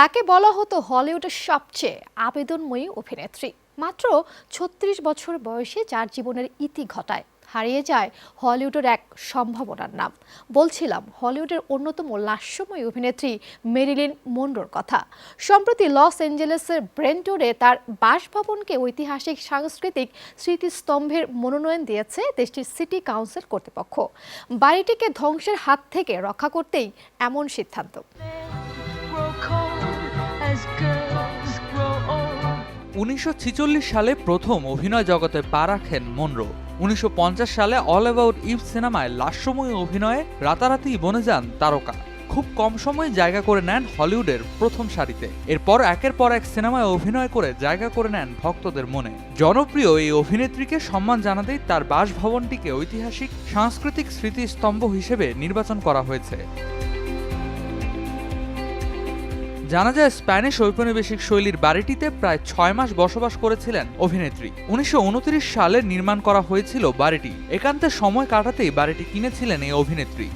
তাকে বলা হতো হলিউডের সবচেয়ে আবেদনময়ী অভিনেত্রী। মাত্র ছত্রিশ বছর বয়সে যার জীবনের ইতি ঘটায়, হারিয়ে যায় হলিউডের এক সম্ভাবনার নাম। বলছিলাম, হলিউডের অন্যতম লাস্যময়ী অভিনেত্রী মেরিলিন মন্ডোর কথা। সম্প্রতি লস অ্যাঞ্জেলেসের ব্রেন্টোরে তার বাসভবনকে ঐতিহাসিক সাংস্কৃতিক স্মৃতিস্তম্ভের মনোনয়ন দিয়েছে দেশটির সিটি কাউন্সিল কর্তৃপক্ষ। বাড়িটিকে ধ্বংসের হাত থেকে রক্ষা করতেই এমন সিদ্ধান্ত। উনিশশো ছেচল্লিশ সালে প্রথম অভিনয় জগতে পা রাখেন মনরো। উনিশশো পঞ্চাশ সালে অল অ্যাবাউট ইভ সিনেমায় লাস্যময় অভিনয়ে রাতারাতি বনে যান তারকা। খুব কম সময়ে জায়গা করে নেন হলিউডের প্রথম সারিতে। এরপর একের পর এক সিনেমায় অভিনয় করে জায়গা করে নেন ভক্তদের মনে। জনপ্রিয় এই অভিনেত্রীকে সম্মান জানাতেই তার বাসভবনটিকে ঐতিহাসিক, সাংস্কৃতিক স্মৃতিস্তম্ভ হিসেবে নির্বাচন করা হয়েছে। জানা যায় স্প্যানিশ ঔপনিবেশিক শৈলীর বাড়িটিতে প্রায় ছয় মাস বসবাস করেছিলেন অভিনেত্রী। উনিশশো উনত্রিশ সালে নির্মাণ করা হয়েছিল বাড়িটি। একান্তে সময় কাটাতেই বাড়িটি কিনেছিলেন এই অভিনেত্রী।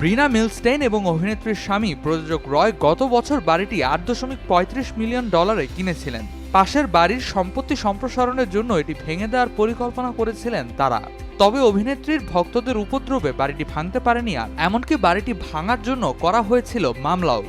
ব্রিনা মিলস্টেইন এবং অভিনেত্রীর স্বামী প্রযোজক রয় গত বছর বাড়িটি আট দশমিক পঁয়ত্রিশ মিলিয়ন ডলারে কিনেছিলেন। পাশের বাড়ির সম্পত্তি সম্প্রসারণের জন্য এটি ভেঙে দেওয়ার পরিকল্পনা করেছিলেন তারা। তবে অভিনেত্রীর ভক্তদের উপদ্রবে বাড়িটি ভাঙতে পারেনি আর, এমনকি বাড়িটি ভাঙার জন্য করা হয়েছিল মামলাও।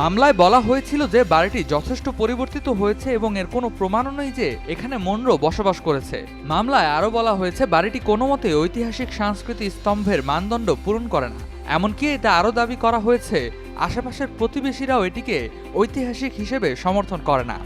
মামলায় বলা হয়েছিল যে বাড়িটি যথেষ্ট পরিবর্তিত হয়েছে এবং এর কোনো প্রমাণও নেই যে এখানে মনরো বসবাস করেছে। মামলায় আরও বলা হয়েছে, বাড়িটি কোনো মতে ঐতিহাসিক সাংস্কৃতিক স্তম্ভের মানদণ্ড পূরণ করে না। এমনকি এটা আরও দাবি করা হয়েছে, আশেপাশের প্রতিবেশীরাও এটিকে ঐতিহাসিক হিসেবে সমর্থন করে না।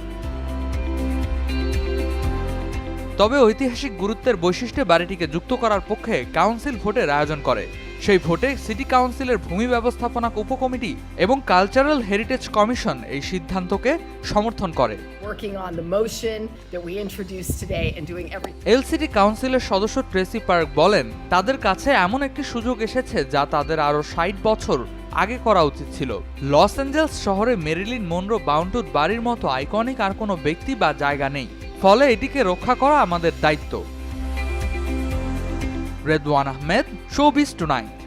তবে ঐতিহাসিক গুরুত্বের বৈশিষ্ট্যে বাড়িটিকে যুক্ত করার পক্ষে কাউন্সিল ভোটের আয়োজন করে। সেই ভোটে সিটি কাউন্সিলের ভূমি ব্যবস্থাপনা উপকমিটি এবং কালচারাল হেরিটেজ কমিশন এই সিদ্ধান্তকে সমর্থন করে. এলসিটি কাউন্সিলের সদস্য ট্রেসি পার্ক বলেন তাদের কাছে এমন একটি সুযোগ এসেছে যা তাদের আরও ষাট বছর আগে করা উচিত ছিল। লস অ্যাঞ্জেলস শহরে মেরিলিন মনরো বাউন্টুর বাড়ির মতো আইকনিক আর কোনো ব্যক্তি বা জায়গা নেই। ফলে এটিকে রক্ষা করা আমাদের দায়িত্ব। Redwan Ahmed showbiz tonight.